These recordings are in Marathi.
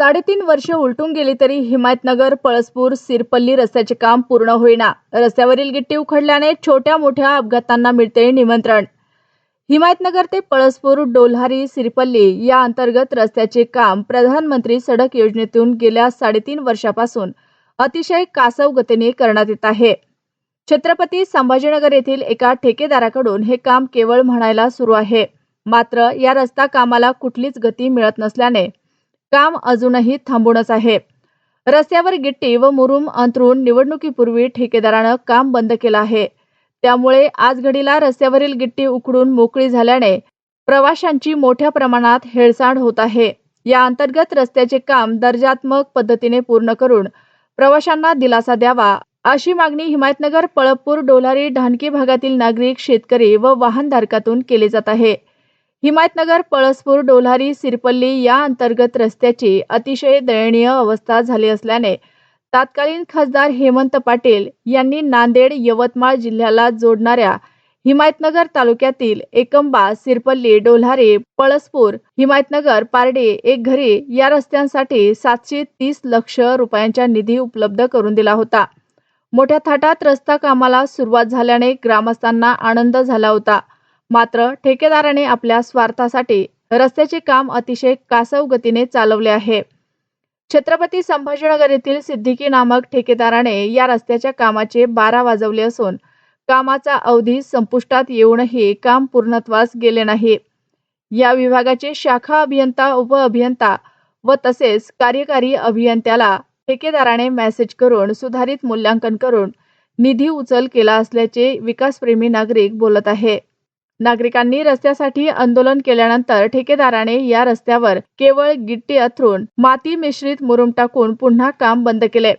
साडेतीन वर्ष उलटून गेली तरी हिमायतनगर पळसपूर सिरपल्ली रस्त्याचे काम पूर्ण होईना. रस्त्यावरील गिट्टी उखडल्याने छोट्या मोठ्या अपघातांना मिळते निमंत्रण. हिमायतनगर ते पळसपूर डोल्हारी सिरपल्ली या अंतर्गत रस्त्याचे काम प्रधानमंत्री सडक योजनेतून गेल्या साडेतीन वर्षापासून अतिशय कासव गतीने करण्यात येत आहे. छत्रपती संभाजीनगर येथील एका ठेकेदाराकडून हे काम केवळ म्हणायला सुरू आहे. मात्र या रस्ता कामाला कुठलीच गती मिळत नसल्याने काम अजूनही थांबूनच आहे. रस्त्यावर गिट्टी व मुरुम अंतरून निवडणुकीपूर्वी ठेकेदारानं काम बंद केलं आहे. त्यामुळे आज घडीला रस्त्यावरील गिट्टी उकडून मोकळी झाल्याने प्रवाशांची मोठ्या प्रमाणात हेळसांड होत आहे. या अंतर्गत रस्त्याचे काम दर्जात्मक पद्धतीने पूर्ण करून प्रवाशांना दिलासा द्यावा अशी मागणी हिमायतनगर पळपूर डोलारी ढानकी भागातील नागरिक शेतकरी व वाहनधारकातून केली जात आहे. हिमायतनगर पळसपूर डोल्हारी सिरपल्ली या अंतर्गत रस्त्याची अतिशय दयनीय अवस्था झाली असल्याने तत्कालीन खासदार हेमंत पाटील यांनी नांदेड यवतमाळ जिल्ह्याला जोडणाऱ्या हिमायतनगर तालुक्यातील एकंबा सिरपल्ली डोल्हारी पळसपूर हिमायतनगर पारडी एक घरी या रस्त्यांसाठी सातशे तीस लक्ष रुपयांचा निधी उपलब्ध करून दिला होता. मोठ्या थाटात रस्ता कामाला सुरुवात झाल्याने ग्रामस्थांना आनंद झाला होता. मात्र ठेकेदाराने आपल्या स्वार्थासाठी रस्त्याचे काम अतिशय कासव गतीने चालवले आहे. छत्रपती संभाजीनगर येथील सिद्दीकी नामक ठेकेदाराने या रस्त्याच्या कामाचे बारा वाजवले असून कामाचा अवधी संपुष्टात येऊनही काम पूर्णत्वास गेले नाही. या विभागाचे शाखा अभियंता उप अभियंता व तसेच कार्यकारी अभियंत्याला ठेकेदाराने मेसेज करून सुधारित मूल्यांकन करून निधी उचल केला असल्याचे विकासप्रेमी नागरिक बोलत आहे. नागरिकांनी रस्त्यासाठी आंदोलन केल्यानंतर ठेकेदाराने या रस्त्यावर केवळ गिट्टी अथरून माती मिश्रित मुरुम टाकून पुन्हा काम बंद केले.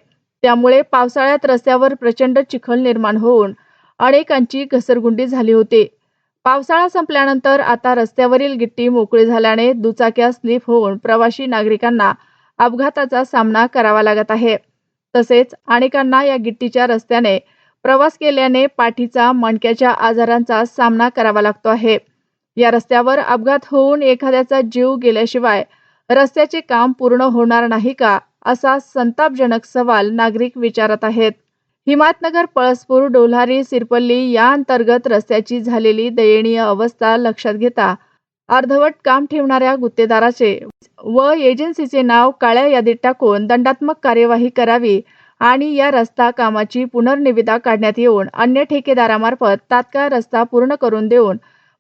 त्यामुळे पावसाळ्यात रस्त्यावर प्रचंड चिखल निर्माण होऊन अनेकांची घसरगुंडी झाली होती. पावसाळा संपल्यानंतर आता रस्त्यावरील गिट्टी मोकळी झाल्याने दुचाक्या स्लिप होऊन प्रवासी नागरिकांना अपघाताचा सामना करावा लागत आहे. तसेच अनेकांना या गिट्टीच्या रस्त्याने प्रवास केल्याने पाठीचा मणक्याच्या आजारांचा सामना करावा लागतो आहे. या रस्त्यावर अपघात होऊन एखाद्याचा जीव गेल्याशिवाय रस्त्याचे काम पूर्ण होणार नाही का असा संतापजनक सवाल नागरिक विचारत आहेत. हिमातनगर पळसपूर डोल्हारी सिरपल्ली या अंतर्गत रस्त्याची झालेली दयनीय अवस्था लक्षात घेता अर्धवट काम ठेवणाऱ्या गुत्तेदाराचे व एजन्सीचे नाव काळ्या यादीत टाकून दंडात्मक कार्यवाही करावी आणि या रस्ता कामाची पुनर्निविदा काढण्यात येऊन अन्य ठेकेदारामार्फत तात्काळ रस्ता पूर्ण करून देऊन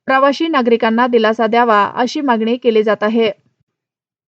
प्रवासी नागरिकांना दिलासा द्यावा अशी मागणी केली जात आहे.